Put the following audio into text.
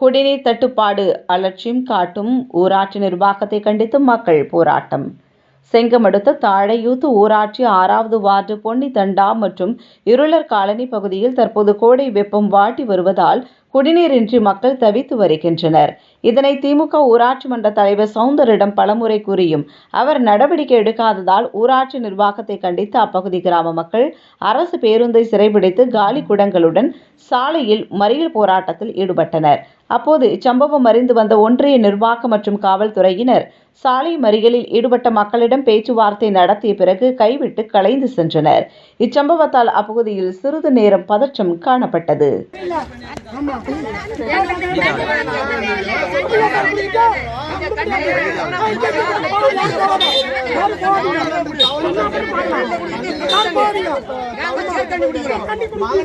குடிநீர் தட்டுப்பாடு அலட்சியம் காட்டும் ஊராட்சி நிர்வாகத்தை கண்டித்து மக்கள் போராட்டம். செங்கமடுத்த தாழையூத்து ஊராட்சி ஆறாவது வார்டு பொன்னி தண்டா மற்றும் இருளர் காலனி பகுதியில் தற்போது கோடை வெப்பம் வாட்டி வருவதால் குடிநீரின்றி மக்கள் தவித்து வருகின்றனர். இதனை திமுக ஊராட்சி மன்ற தலைவர் சவுந்தரிடம் பலமுறை கூறியும் அவர் நடவடிக்கை எடுக்காததால் ஊராட்சி நிர்வாகத்தை கண்டித்து அப்பகுதி கிராம மக்கள் அரசு பேருந்தை சிறைபிடித்து காலி குடங்களுடன் சாலையில் மறியல் போராட்டத்தில் ஈடுபட்டனர். அப்போது இச்சம்பவம் அறிந்து வந்த ஒன்றிய நிர்வாகம் மற்றும் காவல்துறையினர் சாலை மறியலில் ஈடுபட்ட மக்களிடம் பேச்சுவார்த்தை நடத்திய பிறகு கைவிட்டு கலைந்து சென்றனர். இச்சம்பவத்தால் அப்பகுதியில் சிறிது நேரம் பதற்றம் காணப்பட்டது. மழை